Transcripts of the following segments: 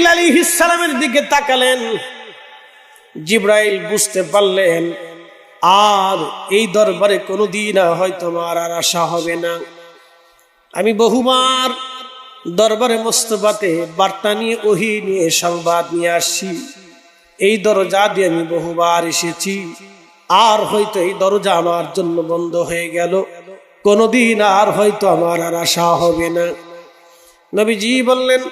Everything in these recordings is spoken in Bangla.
জিব্রাইল আলী ইসালামের দিকে তাকালেন। জিব্রাইল বুঝতে পারলেন, আর এই দরবারে কোনোদিন হয়তো আমার আর আশা হবে না। আমি বহুবার দরবারে মোস্তফাতে বার্তা নিয়ে, ওহি নিয়ে, সংবাদ নিয়ে আসছি। এই দরজা দিয়ে আমি বহুবার এসেছি, আর হয়তো এই দরজা আমার জন্য বন্ধ হয়ে গেল। কোনোদিন আর হয়তো আমার আর আশা হবে না। নবীজি বললেন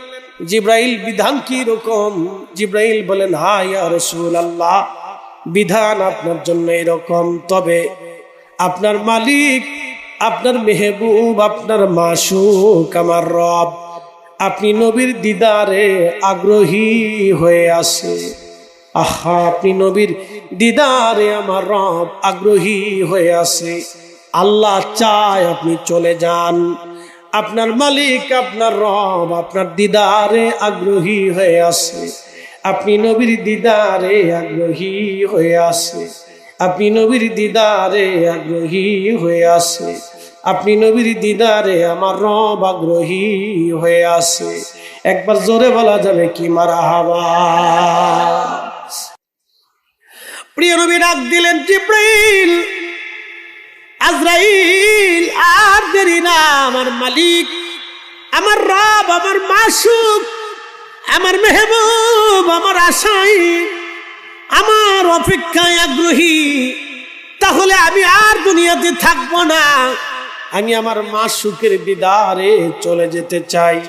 জিব্রাইল বিধান কি রকম? জিব্রাইল বলেন, হা, ইয়া রসুল আল্লাহ বিধান আপনার জন্য এরকম। তবে আপনার মালিক, আপনার মেহবুব, আপনার মাসুক, আমার রব, আপনি নবীর দিদারে আগ্রহী হয়ে আছে। আহা, আপনি নবীর দিদারে আমার রব আগ্রহী হয়ে আছে। আল্লাহ চায় আপনি চলে যান। আপনার মালিক, আপনার রব, আপনার দিদারে আগ্রহী হয়ে আছে। আপনি নবীর দিদারে আগ্রহী হয়ে আছে। আপনি নবীর দিদারে আগ্রহী হয়ে আছে। আপনি নবীর দিদারে আমার রব আগ্রহী হয়ে আছে। একবার জোরে বলা যাবে কি মারা হাবা প্রিয় নবী ডাক দিলেন জিব্রাইল। আজরাইল, আর দেরি না, আমার মালিক, আমার রব, আমার মাসুক, আমার মেহবুব, আমার আশাই, আমার অপেক্ষায় আগ্রহী। তাহলে আমি আর দুনিয়াতে থাকব না। আমি আমার মাসুকের দিদারে চলে যেতে চাই।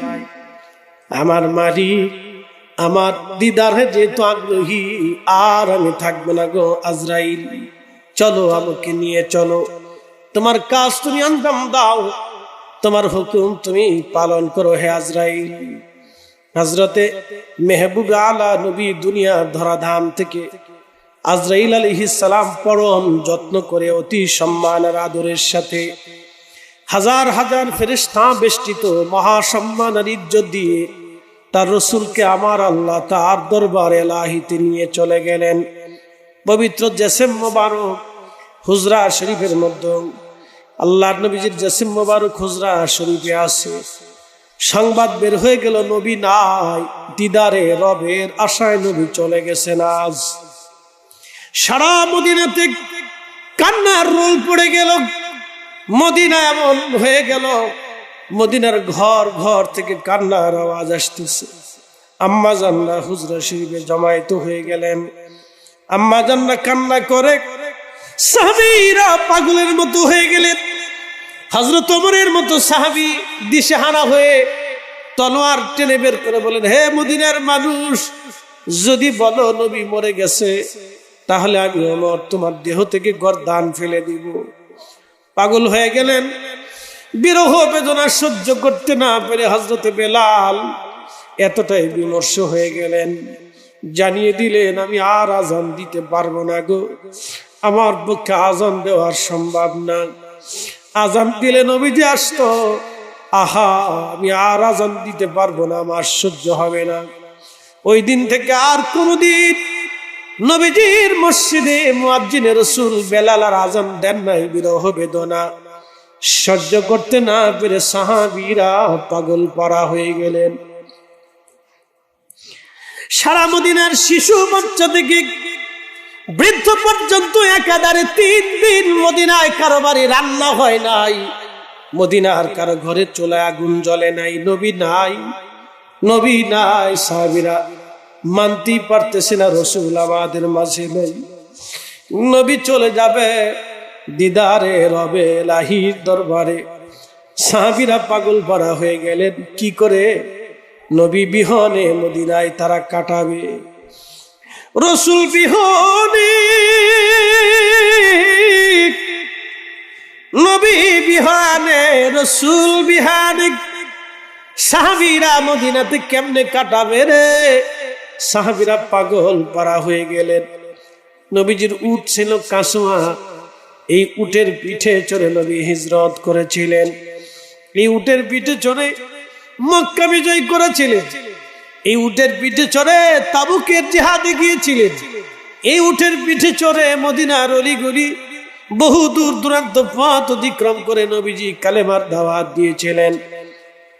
আমার মালিক, আমার দিদারে যেহেতু আগ্রহী, আর আমি থাকব না গো আজরাইল। চলো আমাকে নিয়ে চলো। তোমার কাজ তুমি আঞ্জাম দাও। তোমার হুকুম তুমি পালন করো হে আজরাইল। হজরতে মেহবুব আলা নবী দুনিয়ার ধরাধাম থেকে আজরাইল সালাম পরম যত্ন করে অতি সম্মান আদরের সাথে হাজার হাজার ফেরিস্তা বেষ্টিত মহাসম্মান আর ইজ্জত দিয়ে তার রসুলকে আমার আল্লাহ তার দরবার এলাহিতে নিয়ে চলে গেলেন। পবিত্র জেসেম মোবারক হুজরা শরীফের মধ্যে আল্লাহ নবীজির জেসিম মোবারক হুজরা শরীফে আছে। সংবাদ বের হয়ে গেল, নবী নাই, দিদারে রবের আশায় নবী চলে গেছেন আজ। সারা মদিনাতে কান্নার রোল পড়ে গেল, মদিনা এমন হয়ে গেল, মদিনার ঘর ঘর থেকে কান্নার আওয়াজ আসতেছে। আম্মা জান্না হুজরা শরীফে জমায়েত হয়ে গেলেন। আম্মা জান্না কান্না করে সাহাবিরা পাগলের মতো হয়ে গেলেন। হজরত ওমরের মতো সাহাবি দিশেহারা হয়ে তলোয়ার টেনে বের করে বলেন, হে মদিনার মানুষ, যদি বলো নবী মরে গেছে, তাহলে আমি অমর তোমার দেহ থেকে গরদান ফেলে দিব। পাগল হয়ে গেলেন। বিরহ বেদনা সহ্য করতে না পেরে হজরতে বেলাল এতটাই বিমর্ষ হয়ে গেলেন। জানিয়ে দিলেন, আমি আর আজান দিতে পারব না গো। আমার পক্ষে আজান দেওয়ার সম্ভব না। আজান দিলে নবীজি আসতো। আহা, আমি আর আজান দিতে পারব না, আমার সহ্য হবে না। ওই দিন থেকে আর কোনদিন নবীজির মসজিদে মুয়াজ্জিনে রসুল বেলাল আর আজান দেন নাই, বিরহ বেদনা। সহ্য করতে না পেরে সাহাবিরা পাগল পাড়া হয়ে গেলেন। সারা মদিনার শিশু বাচ্চা থেকে বৃদ্ধ পর্যন্ত একাধারে তিন দিন মদিনায় কারও বাড়ি রান্না হয় নাই। মদিনার কারও ঘরে চলে আগুন জ্বলে নাই, নবী নাই। নবী নাই, সাহাবিরা মানতেই পারতেছে না, রসুল আমাদের মাঝে নেই। নবী চলে যাবে দিদারে, রবে, লাহির দরবারে। সাহাবিরা পাগল পাড়া হয়ে গেলেন, কি করে? নবী বিহনে মদিনায় তারা কাটাবে। রসুল বিহনে। নবী বিহানে, রসুল বিহানে। সাহাবিরা মদিনাতে কেমনে কাটাবে রে? সাহাবিরা পাগল পারা হয়ে গেলেন। নবীজির উট ছিল কাসুয়া। এই উটের পিঠে চড়ে নবী হিজরত করেছিলেন। এই উটের পিঠে চড়ে মক্কা বিজয় করেছিলেন। এই উটের পিঠে চড়ে তাবুকের জেহাদে গিয়েছিলেন। এই উটের পিঠে চড়ে মদিনার অলিগলি বহু দূর দূরান্ত পথ অতিক্রম করে নবীজি কালেমার দাওয়াত দিয়েছিলেন।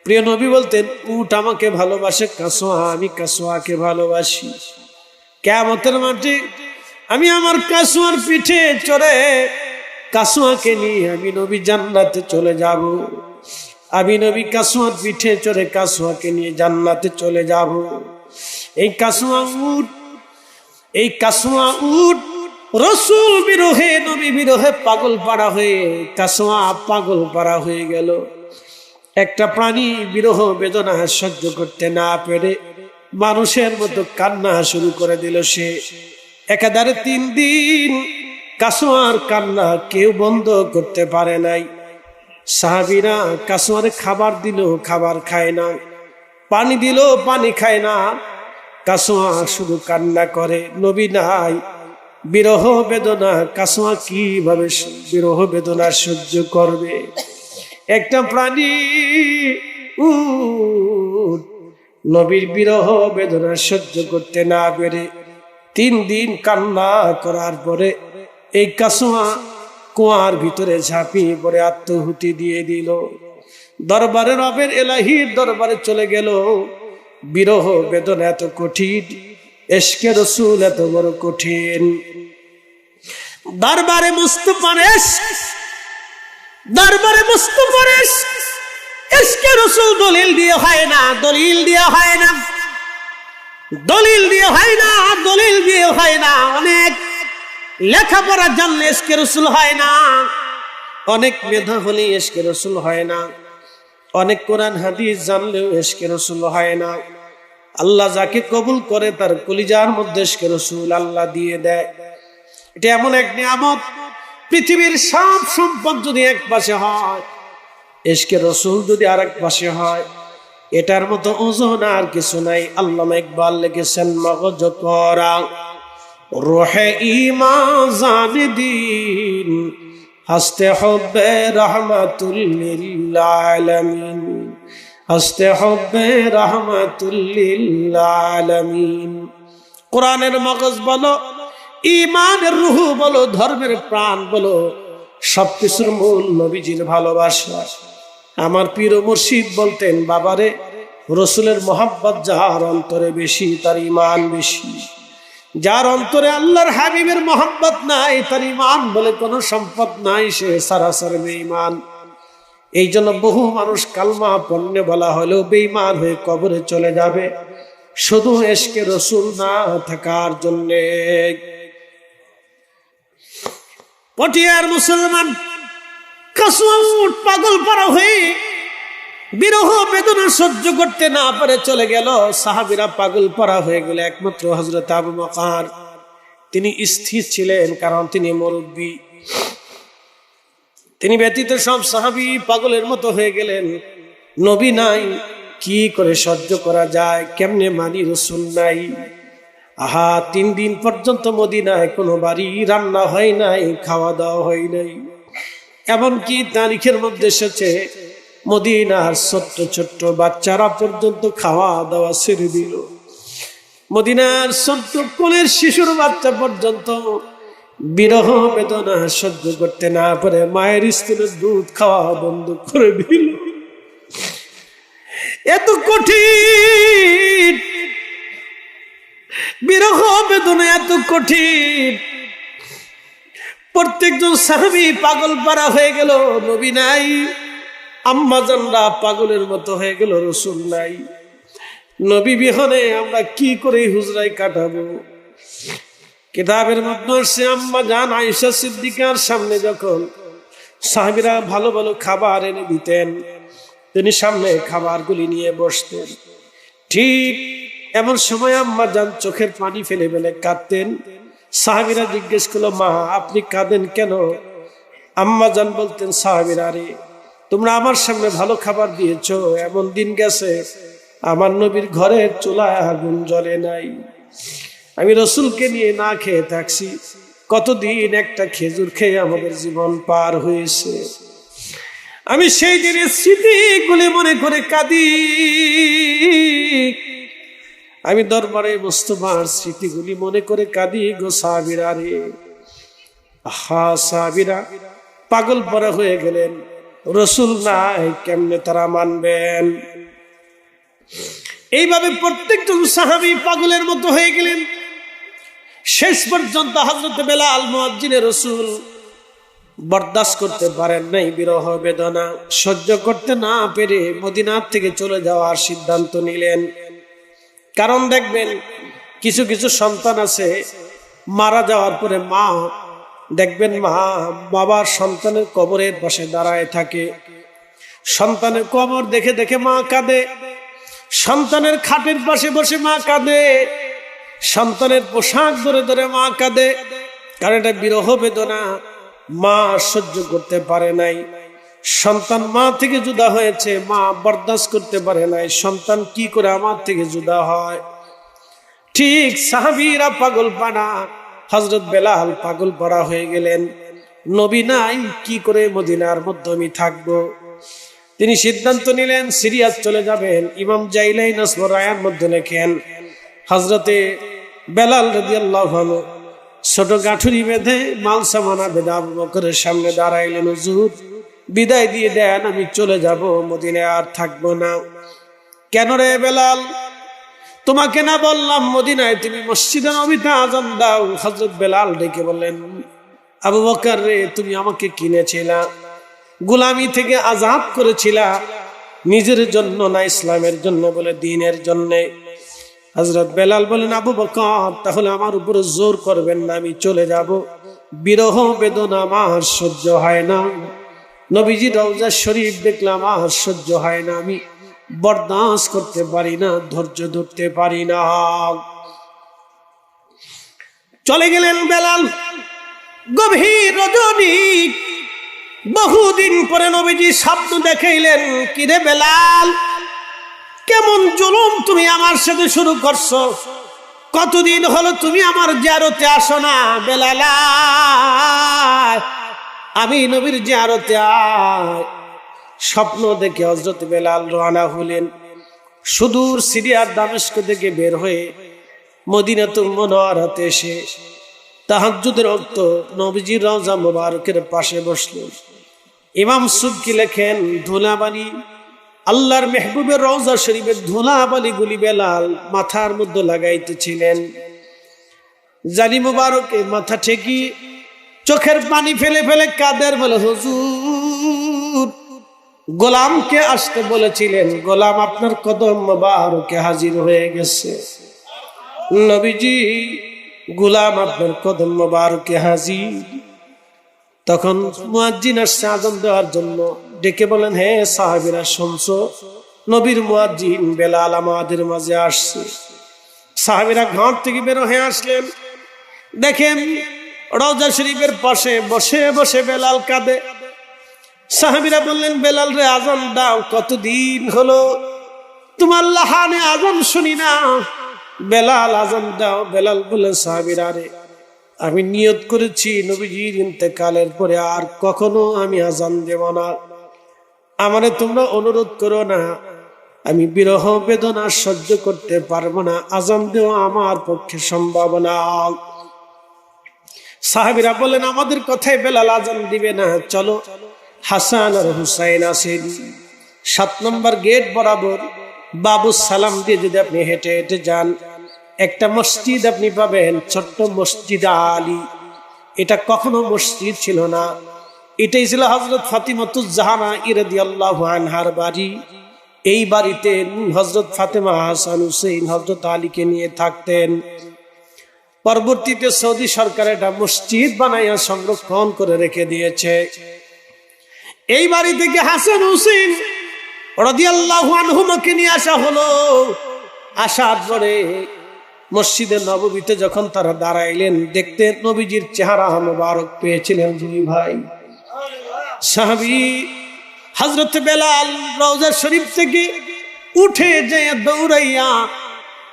প্রিয় নবী বলতেন, উট আমাকে ভালোবাসে, কাসোয়া আমি কাসোয়াকে ভালোবাসি। কেমতের মাঠে আমি আমার কাসোয়ার পিঠে চড়ে কাসুয়াকে নিয়ে আমি নবী জান্নাতে চলে যাব। আমি নবী কাসুয়ার পিঠে চড়ে কাসুয়াকে নিয়ে জান্নাতে চলে যাব। এই কাসুয়া উট, এই কাসুয়া উট রসুল বিরোহে, নবী বিরোহে পাগল পাড়া হয়ে, কাসুয়া পাগল পাড়া হয়ে গেল। একটা প্রাণী বিরহ বেদনা সহ্য করতে না পেরে মানুষের মতো কান্না শুরু করে দিল সে। একাধারে তিন দিন কাসোয়ার কান্না কেউ বন্ধ করতে পারে নাই। সাহাবিরা কাসোয়ার খাবার দিল, খাবার খায় না। পানি দিল, পানি খায় না। কাসোয়া শুধু কান্না করে, নবী নাই। বিরহ বেদনা, কাসোয়া কীভাবে বিরহ বেদনা সহ্য করবে? একটা প্রাণী নবীর বিরহ বেদনা সহ্য করতে না পেরে তিন দিন কান্না করার পরে এই কাসুয়া কুয়ার ভিতরে ঝাঁপিয়ে পড়ে আত্মহুতি দিয়ে দিল। দরবারে রবের এলাহির দরবারে চলে গেল। বিরহ বেদনা এত কঠিন এসকে রসুল এত বড় কঠিন। দরবারে মুস্তফার দরবারে মুস্তফার এসকে রসুল দলিল দিয়ে হয় না, দলিল দিয়ে হয় না। দলিল দিয়ে হয় না, দলিল দিয়ে হয় না, অনেক লেখাপড়া জানলে এসকে রসুল হয় না। অনেক মেধা হলে এসকে রসুল হয় না। অনেক কোরআন, হাদিস জানলেও এসকে রসুল হয় না। আল্লাহ যাকে কবুল করে তার কলিজার মধ্যে এসকে রসুল আল্লাহ দিয়ে দেয়। এটা এমন এক নিয়ামত। পৃথিবীর সব সম্পদ যদি এক পাশে হয়, এসকে রসুল যদি আর এক পাশে হয়, এটার মতো ওজন আর কিছু নাই। আল্লাহ ইকবাল লিখেছেন, মগজ করা। রোহে ইমা জান দিন হাসতে হবে রহমাতুল্লিলামিন হাসতে হবে রহমাতুল্লিলামিন কোরআনের মগজ বলো ইমানের রুহু বলো, ধর্মের প্রাণ বলো, সবকিছুর মূল নবীজির ভালোবাসা। আমার পীর মুর্শিদ বলতেন, বাবারে, রসুলের মোহাব্বত যাহার অন্তরে বেশি, তার ইমান বেশি। যার অন্তরে আল্লাহর হাবিবের মোহাব্বত নাই, তার ইমান বলে কোনো সম্পদ নাই, সে সারাসার বেঈমান। এই জন্য বহু মানুষ কালমা পণ্য বলা হলেও বেঈমান হয়ে কবরে চলে যাবে। শুধু এসকে রসুল না থাকার জন্যে। পটিয়ার মুসলমান কাসুয়াউট পাগল পারা হয়ে বিরহ বেদনা সহ্য করতে না পারে চলে গেল। সাহাবিরা পাগল পারা হয়ে গেল একমাত্র হজরত আবু মকার তিনি স্থির ছিলেন কারণ তিনি মুরব্বী। তিনি ব্যতীত সব সাহাবি পাগলের মতো হয়ে গেলেন। নবী নাই, কি করে সহ্য করা যায়? কেমনে মানি রসুন নাই? আহা, তিন দিন পর্যন্ত মদিনায় কোনো বাড়ি রান্না হয় নাই, খাওয়া দাওয়া হয় নাই। এমনকি তারিখের মধ্যে এসেছে মদিনার ছোট্ট ছোট্ট বাচ্চারা পর্যন্ত খাওয়া দাওয়া ছেড়ে দিল। মদিনার ছোট্ট কোলের শিশুর বাচ্চা পর্যন্ত বিরহ বেদনা সহ্য করতে না পারে মায়ের স্ত্রীর দুধ খাওয়া বন্ধ করে দিল। এত কঠিন বিরহ বেদনা, এত কঠিন। প্রত্যেকজন সাহাবি পাগল পারা হয়ে গেল, নবী নাই। আম্মাজানরা পাগলের মতো হয়ে গেল রসুল নাই। নবী বিহনে আমরা কি করে হুজরাই কাটাবো? কিতাবের মধ্যে সে আম্মা জান আয়েশা সিদ্দিকার সামনে যখন সাহাবিরা ভালো ভালো খাবার এনে দিতেন, তিনি সামনে খাবারগুলি নিয়ে বসতেন। ঠিক এমন সময় আম্মা যান চোখের পানি ফেলে ফেলে কাঁদতেন। সাহাবিরা জিজ্ঞেস করল, মা, আপনি কাঁদেন কেন? আম্মা যান বলতেন, সাহাবিরা রে তোমরা আমার সামনে ভালো খাবার দিয়েছ, এমন দিন গেছে, আমার নবীর ঘরের চুলায় আগুন জ্বলে নাই। আমি রসুলকে নিয়ে না খেয়ে থাকছি, কতদিন একটা খেজুর খেয়ে আমাদের জীবন পার হয়েছে। আমি সেই দিনের স্মৃতিগুলি মনে করে কাঁদি। আমি দরবারে মোস্তফার স্মৃতিগুলি মনে করে কাঁদি গো সাবিরা রে। হা সাবিরা পাগল পরা হয়ে গেলেন। রসুল নাই কেমনে তারা মানবেন? এইভাবে প্রত্যেকজন সাহাবি পাগলের মতো হয়ে গেলেন। শেষ পর্যন্ত হজরত বেলাল মুয়াজ্জিনের রসুল বরদাস্ত করতে পারেন নাই, বিরহ বেদনা। সহ্য করতে না পেরে মদিনার থেকে চলে যাওয়ার সিদ্ধান্ত নিলেন। কারণ দেখবেন, কিছু কিছু সন্তান আছে, মারা যাওয়ার পরে মা দেখবেন মা বাবার সন্তানের কবরের পাশে দাঁড়ায় থাকে। সন্তানের কবর দেখে দেখে মা কাঁদে। সন্তানের খাটের পাশে বসে মা কাঁদে। সন্তানের পোশাক ধরে ধরে মা কাঁদে। কারণ এটা বিরহ বেদনা। মা সহ্য করতে পারে নাই। সন্তান মা থেকে জুদা হয়েছে, মা বরদাস্ত করতে পারে নাই। সন্তান কি করে আমার থেকে জুদা হয়? ঠিক সাহাবিরা পাগল পাড়া হজরত বেলাল পাগল পড়া হয়ে গেলেন। নবী নাই, কি করে মদিনার মধ্যে আমি থাকব? তিনি সিদ্ধান্ত নিলেন সিরিয়াস চলে যাবেন। ইমাম জাইলাই নসবর রায়ার মধ্যে লেখেন হজরতে বেলাল রদি আল্লাহ ছোট গাঠুরি বেঁধে মাল সামানা বেদা বকরের সামনে দাঁড়াইলেন, হুজুর, বিদায় দিয়ে দেন, আমি চলে যাব, মদিনায় আর থাকব না। কেন রে বেলাল? তোমাকে না বললাম, মদিনায় তুমি মসজিদে নবীতে আজান দাও। হজরত বেলাল ডেকে বললেন, আবু বকার রে, তুমি আমাকে কিনেছিলা, গুলামি থেকে আজাদ করেছিলা, নিজের জন্য না ইসলামের জন্য বলে দিনের জন্য? হজরত বেলাল বলেন আবু বকর, তাহলে আমার উপরে জোর করবেন না, আমি চলে যাব। বিরহ বেদনা আমার সহ্য হয় না। নবীজি রওজা শরীফ দেখলাম, আর সহ্য হয় না আমি। বরদাস্ত করতে পারি না, ধৈর্য ধরতে পারি না। চলে গেলেন বেলাল। গভীর রজনী। বহুদিন পরে নবীজি স্বপ্ন দেখাইলেন কিরে বেলাল, কেমন জুলুম তুমি আমার সাথে শুরু করছ? কতদিন হলো তুমি আমার জারতে আসো না, বেলালা আমি নবীর জিয়ারতে আয়। স্বপ্ন দেখে হজরত বেলাল রানা হলেন। সুদূর সিরিয়ার দামেস্ক থেকে বের হয়ে মদিনাতুল মনোয়ারাতে এসে তাহাজ্জুদের অক্ত নবীজির রওজা মোবারকের পাশে বসলেন। ইমাম সুবকি লেখেন, ধুলাবালি, আল্লাহর মেহবুবের রওজা শরীফের ধুলাবালি গুলি বেলাল মাথার মধ্যে লাগাইতেছিলেন। জানি মুবারকে মাথা ঠেকি চোখের পানি ফেলে ফেলে কাদের বলে, হুজুর গোলামকে আসতে বলেছিলেন, গোলাম, আপনার কদম মোবারকে হাজির হয়ে গেছে। নবীজি, গোলাম, আপনার কদম মোবারকে হাজির। তখন মুয়াজ্জিন আসছে আজম দেওয়ার জন্য। ডেকে বলেন, হে সাহাবিরা, শুনছো? নবীর মুয়াজ্জিন বেলাল আমাদের মাঝে আসছে। সাহাবিরা ঘর থেকে বের হয়ে আসলেন। দেখেন রওজা শরীফের পাশে বসে বসে বেলাল কাঁদে। সাহাবিরা বললেন, বেলাল রে, আজান দাও, কতদিন হলো? তোমার লাহানে আজান শুনি না। বেলাল, আজান দাও। বেলাল বললেন, সাহাবিরা রে, আমি নিয়ত করেছি নবীজির ইন্তেকালের পরে আর কখনো আমি আজান দেব না। আমারে তোমরা অনুরোধ করো না। আমি বিরহ বেদনা সহ্য করতে পারব না। আজান দেওয়া আমার পক্ষে সম্ভব না। সাহাবিরা বলেন আমাদের কথায় বেলাল আজান দিবে না। চলো চলো। হাসান আর হুসাইন আসেন সাত নম্বর গেট বরাবর বাবু সালাম দিয়ে যদি আপনি হেঁটে হেঁটে যান, একটা মসজিদ আপনি পাবেন, ছোট্ট মসজিদ আলী। এটা কখনো মসজিদ ছিল না। এটাই ছিল হজরত ফাতিমাতুজাহানা ইরদি আল্লাহ আনহার বাড়ি। এই বাড়িতে হজরত ফাতেমা হাসান হুসেন হজরত আলীকে নিয়ে থাকতেন। পরবর্তীতে সৌদি সরকার এটা মসজিদ বানাইয়া সংরক্ষণ করে রেখে দিয়েছে। এই বাড়ি থেকে হাসান হুসেন আনহুমাকে নিয়ে আসা হলো। আসার পরে মসজিদে নববীতে যখন তারা দাঁড়াইলেন, দেখতে নবীজির চেহারা মোবারক পেয়েছিলেন দুই ভাই। সাহাবি হজরত বেলাল রওজা শরীফ থেকে উঠে যে দৌড়াইয়া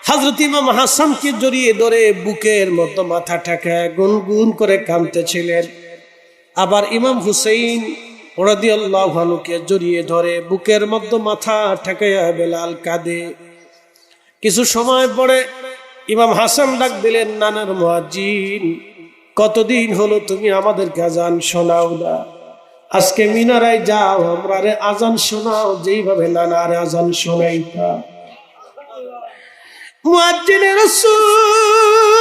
হজরত ইমাম হাসানকে জড়িয়ে ধরে বুকের মতো মাথা ঠেকায় গুনগুন করে কাঁদতেছিলেন। আবার ইমাম হুসেইন রদিয়াল্লাহকে জড়িয়ে ধরে, বুকের মধ্যে মাথা ঠেকাইয়া বেলাল কাঁদে। কিছু সময় পরে ইমাম হাসান ডাক দিলেন, নানার মহাজিন কতদিন হলো তুমি আমাদেরকে আজান শোনাও না? আজকে মিনারায় যাও আমরা রে আজান শোনাও, যেইভাবে নানার আজান শোনাইতা। মুয়াজ্জিনে রাসূল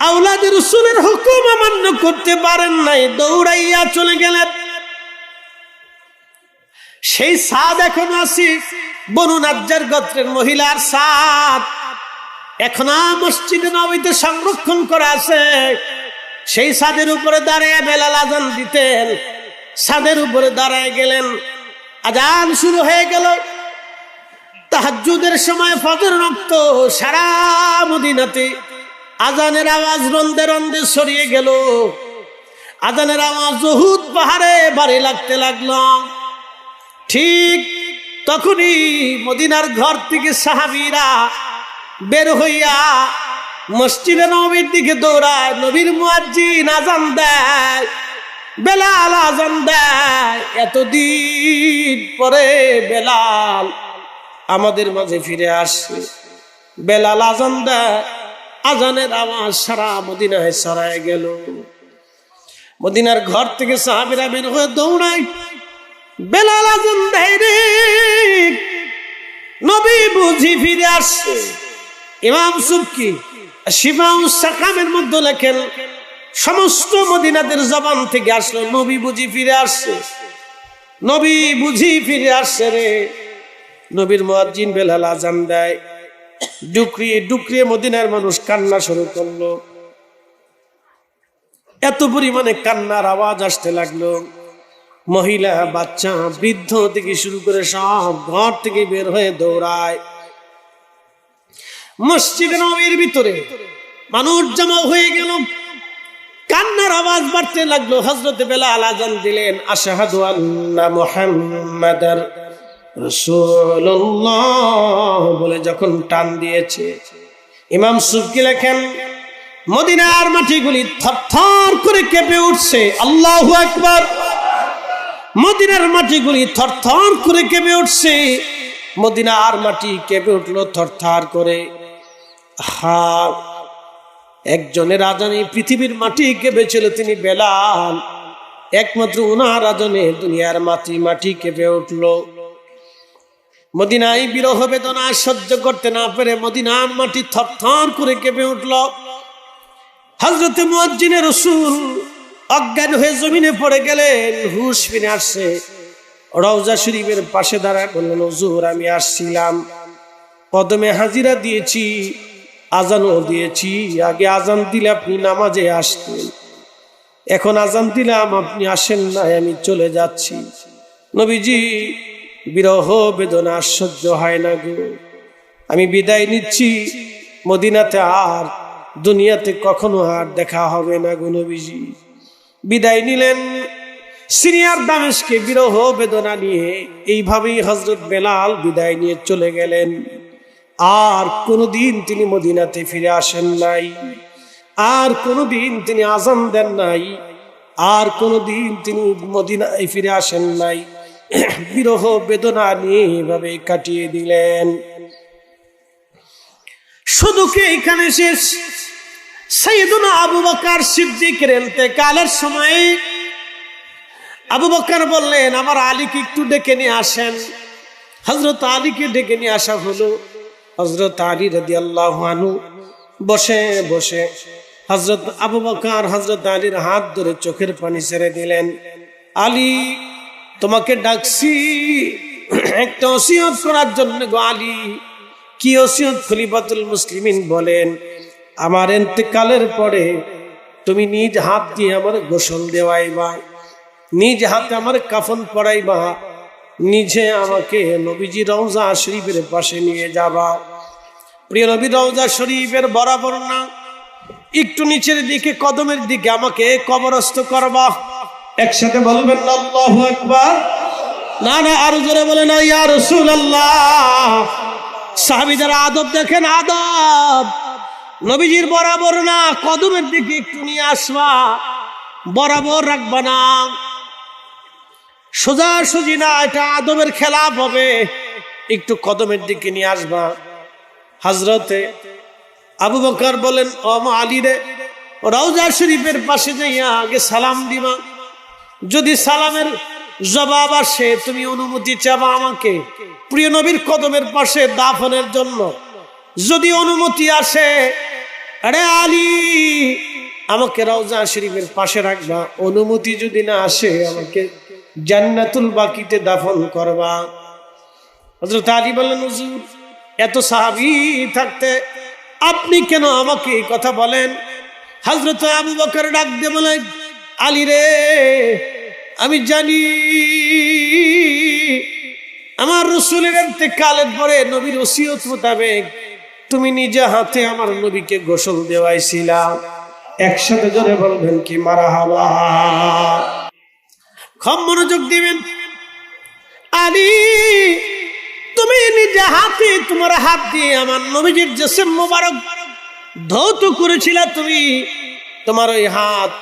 আওলাদ রসুলের হুকুম অমান্য করতে পারেন নাই, দৌড়াইয়া চলে গেলেন। সেই সাদ এখন আসি বনু নাজ্জার গোত্রের মহিলার সাদ। এখন মসজিদে নবীতে সংরক্ষণ করা আছে। সেই সাদের উপরে দাঁড়িয়ে বেলাল আজান দিতেন। সাদের উপরে দাঁড়ায় গেলেন। আজান শুরু হয়ে গেল। তাহাজ্জুদের সময় ফজর রক্ত সারা মদিনাতে আজানের আওয়াজ রন্দে রন্দে সরিয়ে গেল। আজানের আওয়াজ জহুদ পাহাড়ে বাড়ি লাগতে লাগল। ঠিক তখনই মদিনার ঘর থেকে সাহাবিরা বের হইয়া মসজিদে নবীর দিকে দৌড়ায়, নবীর মুয়াজ্জিন আজান দেয়, বেলাল আজান দেয়। এতদিন পরে বেলাল আমাদের মাঝে ফিরে আসছে বেলাল আজান দেয়। আজানের আওয়াজ সারা মদিনায় সরায় গেল। মদিনার ঘর থেকে সাহাবিরা বের হয়ে দৌড়ায়, বেলাল আজান দেয় রে। নবী বুঝি ফিরে আসছে। ইমাম সুবকি শিফাউস সাকামের মধ্যে লেখেন, সমস্ত মদিনাদের জবান থেকে আসলো, নবী বুঝি ফিরে আসছে। নবী বুঝি ফিরে আসছে রে। নবীর মুয়াজ্জিন বেলাল আজান দেয়। ডুকরিয়ে ডুকরিয়ে মদিনার মানুষ কান্না শুরু করল। এত পরিমাণে কান্নার আওয়াজ আসতে লাগল। মহিলা, বাচ্চা, বৃদ্ধ থেকে শুরু করে সব ঘর থেকে বের হয়ে দৌড়ায়। মসজিদ নবীর ভিতরে মানুষ জমা হয়ে গেল। কান্নার আওয়াজ বাড়তে লাগল। হজরত বেলা আলাজান দিলেন, আশাহাদু আল্লাহ মুহাম্মাদার রসুল্লাহ বলে যখন টান দিয়েছে, ইমাম সুবকি লেখেন, মদিনার মাটিগুলি থরথর করে কেঁপে উঠছে, আল্লাহ একবার মদিনার মাটিগুলি থরথর করে কেঁপে উঠছে, মদিনার মাটি কেঁপে উঠল থরথর করে। হা একজনের আজানে পৃথিবীর মাটি কেঁপেছিল, তিনি বেলাল। একমাত্র উনার আজানে দুনিয়ার মাটি মাটি কেঁপে উঠল। মদিনায় বিরহ বেদনা সহ্য করতে না পেরে মদিনার মাটি থরথর করে কেঁপে উঠল। হজরতে মুয়াজ্জিনে রসুল অজ্ঞান হয়ে জমিনে পড়ে গেলেন, হুশ ফিরে আসছে রওজা শরীফের পাশে দাঁড়া বললেন, হুজুর, আমি আসছিলাম। কদমে হাজিরা দিয়েছি, আজানও দিয়েছি। আগে আজান দিলে আপনি নামাজে আসতেন। এখন আজান দিলাম, আপনি আসেন না আমি চলে যাচ্ছি। নবীজি বিরহ বেদনা সহ্য হয় না গো। আমি বিদায় নিচ্ছি, মদিনাতে আর দুনিয়াতে কখনো আর দেখা হবে না গো নবীজি। বিদায় নিলেন সিরিয়ার দামেশকে বিরহ বেদনা নিয়ে। এইভাবেই হজরত বেলাল বিদায় নিয়ে চলে গেলেন। আর কোনোদিন তিনি মদিনাতে ফিরে আসেন নাই। আর কোনোদিন তিনি আজান দেন নাই। আর কোনোদিন তিনি মদিনায় ফিরে আসেন নাই। বিরহ বেদনা নিয়ে এভাবে কাটিয়ে দিলেন। শুধু এখানে শেষ? সৈয়দুনা আবু বকার সিদ্দিকের কালের সময় আবু বকার বললেন, আমার আলীকে একটু ডেকে নিয়ে আসেন। হজরত আলীকে ডেকে নিয়ে আসা হলো। হজরত আলী রদি আল্লাহ বসে বসে হজরত আবু বকার হজরত আলীর হাত ধরে চোখের পানি ছেড়ে দিলেন। আলী তোমাকে ডাকছি। একটা ওসিয়ত করার জন্য গো আলী। কি ওসিয়ত খলিফাতুল মুসলিমিন বলেন, আমার এতেকালের পরে তুমি নিজ হাত দিয়ে আমার গোসল দেওয়াইবা, নিজ হাতে আমার কাফন পড়াইবা নিজে আমাকে নবীজি রওজা শরীফের পাশে নিয়ে যাবা। প্রিয় নবী, রওজা শরীফের বরাবর না, একটু নিচের দিকে, কদমের দিকে আমাকে কবরস্থ করবা। একসাথে বলবেন আল্লাহু আকবার। না না, আরও জোরে বলে না ইয়া রাসূলুল্লাহ। সাহাবীদের আদব দেখেন, আদব। নবীজির বরাবর না, কদমের দিকে একটু নিয়ে আসবা। বরাবর রাখবা না। সোজা সুজি না, এটা আদবের খেলাপ হবে। একটু কদমের দিকে নিয়ে আসবা। হাজরতে আবু বকর বলেন, ও আলী রে, রওজা শরীফের পাশে যাইয়া আগে সালাম দিবা। যদি সালামের জবাব আসে, তুমি অনুমতি চাবা আমাকে। প্রিয় নবীর কদমের পাশে দাফনের জন্য। যদি অনুমতি আসে, আরে আলী, আমাকে রওজা শরীফের পাশে রাখবা। অনুমতি যদি না আসে, আমাকে জান্নাতুল বাকিতে দাফন করবা। হজরত আলী বললেন, হুজুর, এত সাহাবি থাকতে আপনি কেন আমাকে এই কথা বলেন? হজরত আবু বকর ডাক দিয়ে বলেন আলী রে, আমি জানি আমার রসুলের কালের পরে নবীর ওসিয়ত মোতাবেক তুমি নিজে হাতে আমার নবীকে গোসল দেওয়াইছিলাম একসাথে জোরে বলবেন কি মারা হাওয়া খুব মনোযোগ দিবেন। আলী, তুমি নিজে হাতে তোমার হাত দিয়ে আমার নবীজির জেসেম মোবারক ধৌত করেছিলা তুমি। তোমার ওই হাত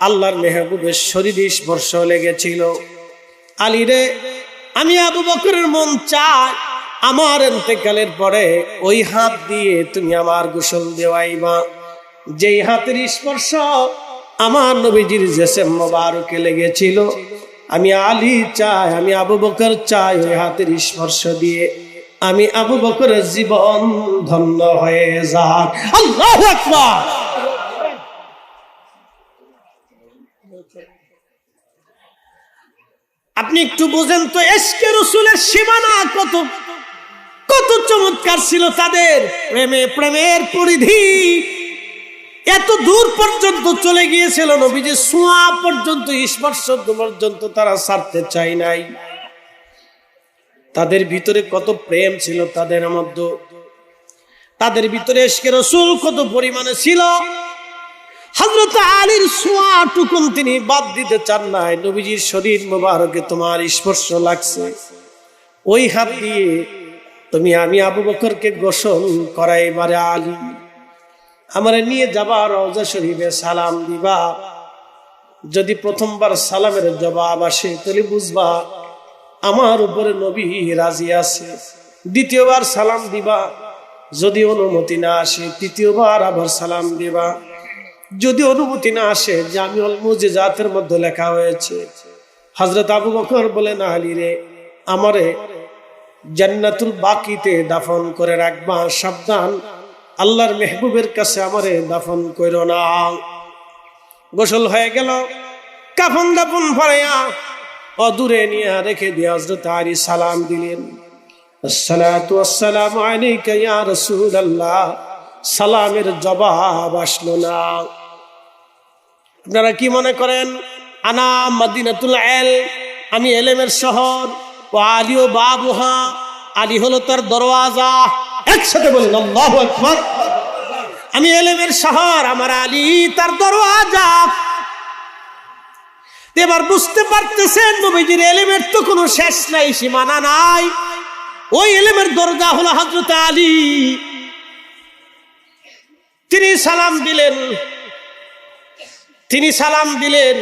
আল্লাহর মেহবুবের শরীরে স্পর্শ লেগেছিল। আলী রে আমি আবু বকরের মন চাই। আমার এতেকালের পরে ওই হাত দিয়ে তুমি আমার গোসল দেওয়াই দেওয়াইবা। যেই হাতের স্পর্শ আমার নবীজির জেসেম মোবারকে লেগেছিল। আমি আলী চাই, আমি আবু বকর চাই ওই হাতের স্পর্শ দিয়ে। আমি আবু বকরের জীবন ধন্য হয়ে যাক। আল্লাহ আকবার! আপনি একটু বোঝেন তো এসকে রসুলের সীমানা কত? কত চমৎকার ছিল তাদের প্রেমে, প্রেমের পরিধি। এত দূর পর্যন্ত চলে গিয়েছিল নবীজি, সোয়া পর্যন্ত স্পর্শ পর্যন্ত তারা সারতে চাই নাই। তাদের ভিতরে কত প্রেম ছিল তাদের মধ্যে। তাদের ভিতরে এসকে রসুল কত পরিমাণে ছিল। হজরত আলীর সোয়া টুকুন তিনি বাদ দিতে চান নাই। নবীজির শরীর মোবারকে তোমার স্পর্শ লাগছে। ওই হাত দিয়ে তুমি আমি আবু বকরকে গোসল করাইবারে আলী। আমার নিয়ে যাবা রওজা শরীফে সালাম দিবা। যদি প্রথমবার সালামের জবাব আসে, তাহলে বুঝবা আমার উপরে নবী রাজি আছে। দ্বিতীয়বার সালাম দিবা। যদি অনুমতি না আসে, তৃতীয়বার আবার সালাম দিবা। যদি অনুমতি না আসে, জামিউল মুজিজাতের মধ্যে লেখা হয়েছে হজরত আবু বকর বলে আলী রে, আমারে জান্নাতুল বাকিতে দাফন করে রাখবা, সাবধান। আল্লাহর মেহবুবের কাছে আমারে দাফন কইর না। গোসল হয়ে গেল, কাফন দাফন ফরাইয়া অদূরে নিয়ে রেখে দিয়ে হজরত আলী সালাম দিলেন। সালামের জবাব আসলো না। আপনারা কি মনে করেন? আনা মদিনাতুল এল, আমি এলেমের শহর, ও আলী ও বাবুহা, আলী হলো তার দরওয়াজা, একসাথে বলুন, আল্লাহু আকবার। আমি এলেমের শহর, আমার আলী তার দরওয়াজা। এবার বুঝতে পারতেছেন, নবীজির এলেমের তো কোনো শেষ নাই, সীমানা নাই। ওই এলেমের দরজা হলো হজরত আলী। তিনি সালাম দিলেন। তিনি সালাম দিলেন,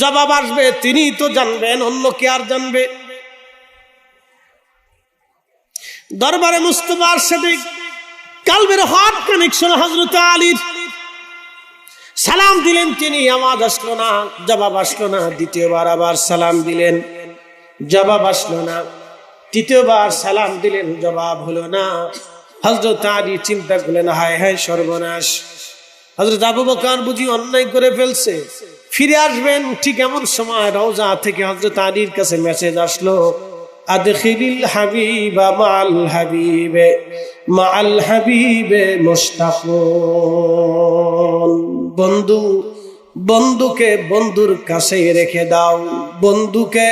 জবাব আসবে তিনি তো জানবেন, অন্য কে আর জানবে? দরবারে মুস্তফার সাথে কালবের হট কানেকশন হজরত আলীর। সালাম দিলেন তিনি, আওয়াজ আসলো না, জবাব আসলো না, দ্বিতীয়বার আবার সালাম দিলেন, জবাব আসলো না, তৃতীয়বার সালাম দিলেন, জবাব হলো না। হজরত আলী চিন্তা করলেন, হায় হায় সর্বনাশ। হজরত আবু বকার বুঝি অন্যায় করে ফেলছে। ফিরে আসবেন ঠিক এমন সময় রওজা থেকে হজরত আলীর কাছে মেসেজ আসলো। আদখিলিল হাবিবা মাল হাবিবে মাল হাবিবে মুস্তাকুন বন্ধু, বন্ধুকে বন্ধুর কাছে রেখে দাও। বন্ধুকে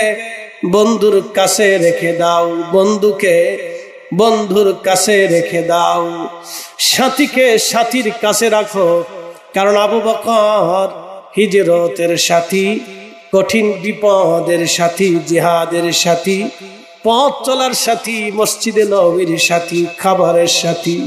বন্ধুর কাছে রেখে দাও। বন্ধুকে বন্ধুর কাছে রেখে দাও। সাথীকে সাথীর কাছে রাখো, কারণ আবু বকর হিজরতের সাথী, কঠিন বিপদের সাথী, জিহাদের সাথী, পথ চলার সাথী, মসজিদে নবীর সাথী, খাবারের সাথী।